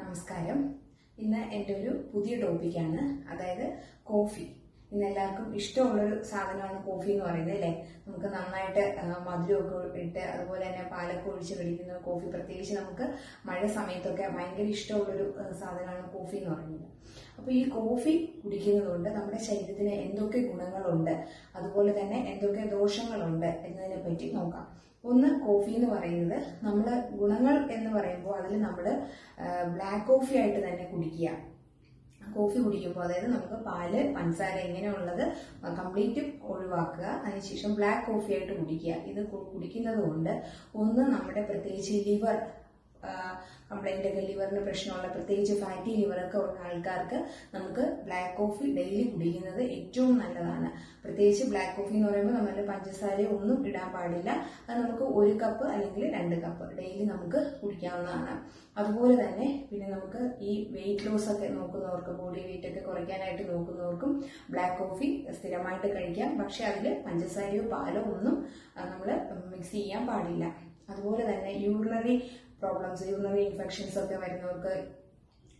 നമസ്കാരം. ഇന്ന് എന്റെ ഒരു പുതിയ ടോപ്പിക്കാണ് അതായത് കോഫി ഇന്ന് എല്ലാവർക്കും ഇഷ്ടമുള്ളൊരു സാധനമാണ് കോഫി എന്ന് പറയുന്നത് അല്ലേ? നമുക്ക് നന്നായിട്ട് മധുരമൊക്കെ ഇട്ട് അതുപോലെ തന്നെ പാലൊക്കെ ഒഴിച്ച് കഴിക്കുന്ന കോഫി പ്രത്യേകിച്ച് നമുക്ക് മഴ സമയത്തൊക്കെ ഭയങ്കര ഇഷ്ടമുള്ളൊരു സാധനമാണ് കോഫി എന്ന് പറയുന്നത്. അപ്പോൾ ഈ കോഫി കുടിക്കുന്നതുകൊണ്ട് നമ്മുടെ ശരീരത്തിന് എന്തൊക്കെ ഗുണങ്ങളുണ്ട്? അതുപോലെ തന്നെ എന്തൊക്കെ ദോഷങ്ങളുണ്ട് എന്നതിനെ പറ്റി നോക്കാം. ഒന്ന് കോഫി എന്ന് പറയുന്നത് നമ്മൾ ഗുണങ്ങൾ എന്ന് പറയുമ്പോൾ അതിൽ നമ്മൾ ബ്ലാക്ക് കോഫി ആയിട്ട് തന്നെ കുടിക്കുക. കോഫി കുടിക്കുമ്പോൾ അതായത് നമുക്ക് പാൽ പഞ്ചസാര ഇങ്ങനെയുള്ളത് കംപ്ലീറ്റ് ഒഴിവാക്കുക. അതിനുശേഷം ബ്ലാക്ക് കോഫി ആയിട്ട് കുടിക്കുക. ഇത് കുടിക്കുന്നത് കൊണ്ട് ഒന്ന് നമ്മുടെ പ്രത്യേകിച്ച് ലിവർ കംപ്ലൈന്റ് ഒക്കെ ലിവറിന് പ്രശ്നമുള്ള പ്രത്യേകിച്ച് ഫാറ്റി ലിവറൊക്കെ ഉള്ള ആൾക്കാർക്ക് നമുക്ക് ബ്ലാക്ക് കോഫി ഡെയിലി കുടിക്കുന്നത് ഏറ്റവും നല്ലതാണ്. പ്രത്യേകിച്ച് ബ്ലാക്ക് കോഫി എന്ന് പറയുമ്പോൾ നമ്മൾ പഞ്ചസാര ഒന്നും ഇടാൻ പാടില്ല. അത് നമുക്ക് ഒരു കപ്പ് അല്ലെങ്കിൽ രണ്ട് കപ്പ് ഡെയിലി നമുക്ക് കുടിക്കാവുന്നതാണ്. അതുപോലെ തന്നെ പിന്നെ നമുക്ക് ഈ വെയിറ്റ് ലോസ് ഒക്കെ നോക്കുന്നവർക്ക് ബോഡി വെയിറ്റ് ഒക്കെ കുറയ്ക്കാനായിട്ട് നോക്കുന്നവർക്കും ബ്ലാക്ക് കോഫി സ്ഥിരമായിട്ട് കഴിക്കാം. പക്ഷെ അതിൽ പഞ്ചസാരയോ പാലോ ഒന്നും നമ്മൾ മിക്സ് ചെയ്യാൻ പാടില്ല. അതുപോലെ തന്നെ യൂറിനറി പ്രോബ്ലംസ് യൂറിനറി ഇൻഫെക്ഷൻസ് ഒക്കെ വരുന്നവർക്ക്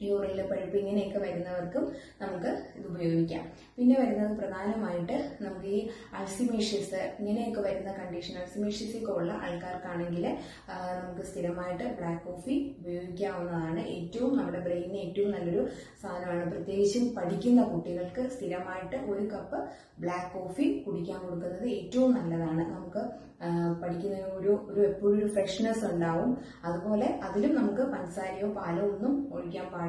യൂറിനിൽ പഴുപ്പ് ഇങ്ങനെയൊക്കെ വരുന്നവർക്കും നമുക്ക് ഇത് ഉപയോഗിക്കാം. പിന്നെ വരുന്നത് പ്രധാനമായിട്ട് നമുക്ക് ഈ അൾസിമേഷ്യസ് ഇങ്ങനെയൊക്കെ വരുന്ന കണ്ടീഷൻ അൾസിമേഷ്യസ് ഒക്കെ ഉള്ള ആൾക്കാർക്കാണെങ്കിൽ നമുക്ക് സ്ഥിരമായിട്ട് ബ്ലാക്ക് കോഫി ഉപയോഗിക്കാവുന്നതാണ്. ഏറ്റവും നമ്മുടെ ബ്രെയിനിന് ഏറ്റവും നല്ലൊരു സാധനമാണ്. പ്രത്യേകിച്ചും പഠിക്കുന്ന കുട്ടികൾക്ക് സ്ഥിരമായിട്ട് ഒരു കപ്പ് ബ്ലാക്ക് കോഫി കുടിക്കാൻ കൊടുക്കുന്നത് ഏറ്റവും നല്ലതാണ്. നമുക്ക് പഠിക്കുന്ന ഒരു ഒരു എപ്പോഴും ഒരു ഫ്രഷ്നെസ് ഉണ്ടാവും. അതുപോലെ അതിലും നമുക്ക് പഞ്ചസാരയോ പാലോ ഒന്നും ഒഴിക്കാൻ പാടില്ല.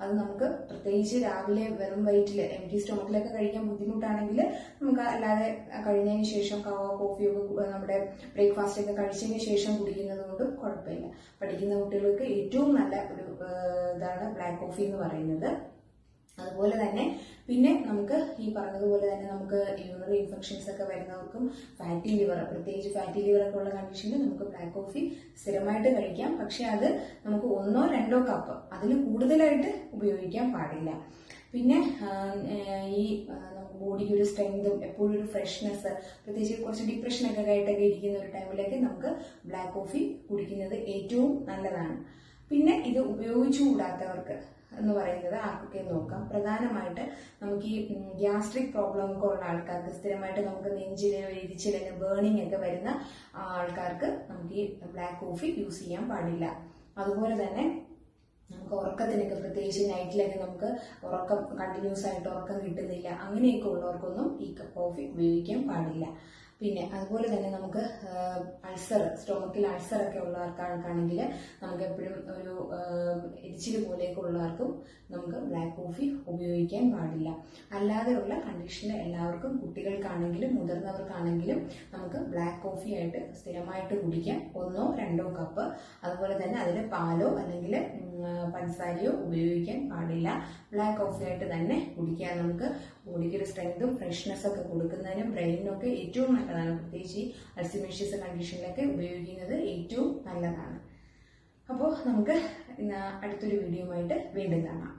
അത് നമുക്ക് പ്രത്യേകിച്ച് രാവിലെ വെറും വയറ്റിൽ എം ടി സ്റ്റോമക്കിലൊക്കെ കഴിക്കാൻ ബുദ്ധിമുട്ടാണെങ്കിൽ നമുക്ക് അല്ലാതെ കഴിഞ്ഞതിന് ശേഷം കവ- കോഫിയൊക്കെ നമ്മുടെ ബ്രേക്ക്ഫാസ്റ്റ് ഒക്കെ കഴിച്ചതിന് ശേഷം കുടിക്കുന്നത് കൊണ്ടും കുഴപ്പമില്ല. പഠിക്കുന്ന കുട്ടികൾക്ക് ഏറ്റവും നല്ല ഒരു ഇതാണ് ബ്ലാക്ക് കോഫി എന്ന് പറയുന്നത്. അതുപോലെ തന്നെ പിന്നെ നമുക്ക് ഈ പറഞ്ഞതുപോലെ തന്നെ നമുക്ക് യൂറിനറി ഇൻഫെക്ഷൻസ് ഒക്കെ വരുന്നവർക്കും ഫാറ്റി ലിവർ പ്രത്യേകിച്ച് ഫാറ്റി ലിവർ ഒക്കെ ഉള്ള കണ്ടീഷനിൽ നമുക്ക് ബ്ലാക്ക് കോഫി സ്ഥിരമായിട്ട് കഴിക്കാം. പക്ഷെ അത് നമുക്ക് ഒന്നോ രണ്ടോ കപ്പ് അതിൽ കൂടുതലായിട്ട് ഉപയോഗിക്കാൻ പാടില്ല. പിന്നെ ഈ ബോഡിക്ക് ഒരു സ്ട്രെങ്തും എപ്പോഴും ഒരു ഫ്രഷ്നെസ് പ്രത്യേകിച്ച് കുറച്ച് ഡിപ്രഷനൊക്കെ ആയിട്ടൊക്കെ ഇരിക്കുന്ന ഒരു ടൈമിലേക്ക് നമുക്ക് ബ്ലാക്ക് കോഫി കുടിക്കുന്നത് ഏറ്റവും നല്ലതാണ്. പിന്നെ ഇത് ഉപയോഗിച്ചുകൂടാത്തവർക്ക് എന്ന് പറയുന്നത് ആർക്കൊക്കെ നോക്കാം. പ്രധാനമായിട്ട് നമുക്ക് ഈ ഗ്യാസ്ട്രിക് പ്രോബ്ലം ഒക്കെ ഉള്ള ആൾക്കാർക്ക് സ്ഥിരമായിട്ട് നമുക്ക് നെഞ്ചിൽ എരിച്ചിലിന് ബേണിംഗ് ഒക്കെ വരുന്ന ആൾക്കാർക്ക് നമുക്ക് ഈ ബ്ലാക്ക് കോഫി യൂസ് ചെയ്യാൻ പാടില്ല. അതുപോലെ തന്നെ നമുക്ക് ഉറക്കത്തിനൊക്കെ പ്രത്യേകിച്ച് നൈറ്റിലൊക്കെ നമുക്ക് ഉറക്കം കണ്ടിന്യൂസ് ആയിട്ട് ഉറക്കം കിട്ടുന്നില്ല. അങ്ങനെയൊക്കെ ഉള്ളവർക്കൊന്നും ഈ കോഫി ഉപയോഗിക്കാൻ പാടില്ല. പിന്നെ അതുപോലെ തന്നെ നമുക്ക് അൾസർ സ്റ്റൊമക്കിൽ അൾസർ ഒക്കെ ഉള്ളവർക്കാണെങ്കിൽ നമുക്ക് എപ്പോഴും ഒരു എരിച്ചിൽ പോലെയൊക്കെ ഉള്ളവർക്കും നമുക്ക് ബ്ലാക്ക് കോഫി ഉപയോഗിക്കാൻ പാടില്ല. അല്ലാതെയുള്ള കണ്ടീഷനിൽ എല്ലാവർക്കും കുട്ടികൾക്കാണെങ്കിലും മുതിർന്നവർക്കാണെങ്കിലും നമുക്ക് ബ്ലാക്ക് കോഫി ആയിട്ട് സ്ഥിരമായിട്ട് കുടിക്കാം. ഒന്നോ രണ്ടോ കപ്പ് അതുപോലെ തന്നെ അതിൽ പാലോ അല്ലെങ്കിൽ പഞ്ചസാരയോ ഉപയോഗിക്കാൻ പാടില്ല. ബ്ലാക്ക് കോഫി ആയിട്ട് തന്നെ കുടിക്കാൻ നമുക്ക്. ബോഡിക്ക് ഒരു സ്ട്രെങ്തും ഫ്രഷ്നെസ് ഒക്കെ കൊടുക്കുന്നതിനും ബ്രെയിനിനൊക്കെ ഏറ്റവും നല്ലതാണ് പ്രത്യേകിച്ച് ഈ അൾസിമേഷ്യസ് കണ്ടീഷനിലൊക്കെ ഉപയോഗിക്കുന്നത് ഏറ്റവും നല്ലതാണ്. അപ്പോൾ നമുക്ക് അടുത്തൊരു വീഡിയോ ആയിട്ട് വീണ്ടും കാണാം.